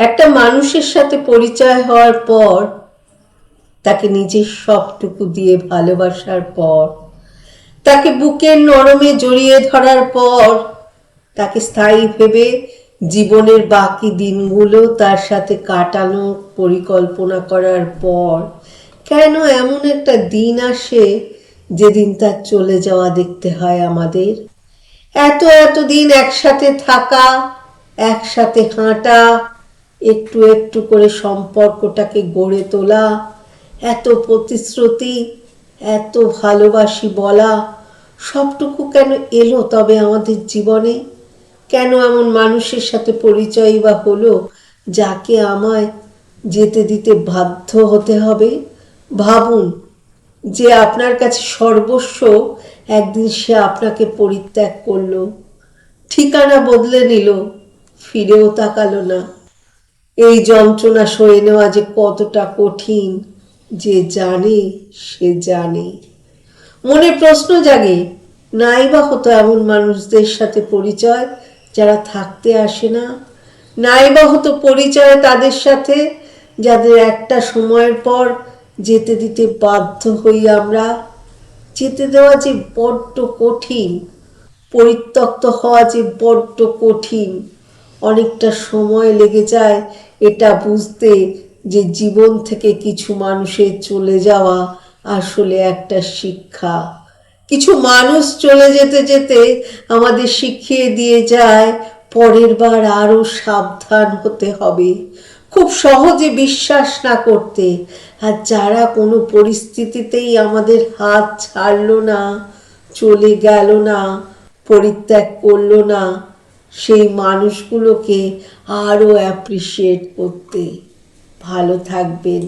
একটা মানুষের সাথে পরিচয় হওয়ার পর, তাকে নিজের সবটুকু দিয়ে ভালোবাসার পর, তাকে বুকের নরমে জড়িয়ে ধরার পর, তাকে স্থায়ী ভেবে জীবনের বাকি দিনগুলো তার সাথে কাটানোর পরিকল্পনা করার পর, কেন এমন একটা দিন আসে যেদিন তার চলে যাওয়া দেখতে হয় আমাদের? এত এত দিন একসাথে থাকা, একসাথে হাঁটা একটু একটু করে সম্পর্কটাকে গড়ে তোলা, এত প্রতিশ্রুতি, এত ভালোবাসি বলা, সবটুকু কেন এলো তবে আমাদের জীবনে? কেন এমন মানুষের সাথে পরিচয় বা হলো, যাকে আমায় যেতে দিতে বাধ্য হতে হবে? ভাবুন, যে আপনার কাছে সর্বস্ব, একদিন সে আপনাকে পরিত্যাগ করল। ঠিকানা বদলে নিল, ফিরেও তাকালো না। এই যন্ত্রণা সয়ে নেওয়া যে কতটা কঠিন, যে জানে, সে জানে। মনে প্রশ্ন জাগে নাই বা হতো এমন মানুষদের সাথে পরিচয় যারা থাকতে আসে না? নাই বা হতো পরিচয় তাদের সাথে যাদের একটা সময়ের পর যেতে দিতে বাধ্য হই আমরা? যেতে দেওয়া যে বড্ড কঠিন, পরিত্যক্ত হওয়া যে বড্ড কঠিন অনেকটা সময় লেগে যায় এটা বুঝতে যে জীবন থেকে কিছু মানুষের চলে যাওয়া আসলে একটা শিক্ষা। কিছু মানুষ চলে যেতে যেতে আমাদের শিখিয়ে দিয়ে যায়, পরের বার আরও সাবধান হতে হবে। খুব সহজে বিশ্বাস না করতে। আর যারা কোনো পরিস্থিতিতেই আমাদের হাত ছাড়লো না, চলে গেল না, পরিত্যাগ করল না সেই মানুষগুলোকে আরও অ্যাপ্রিসিয়েট করতে। ভালো থাকবেন।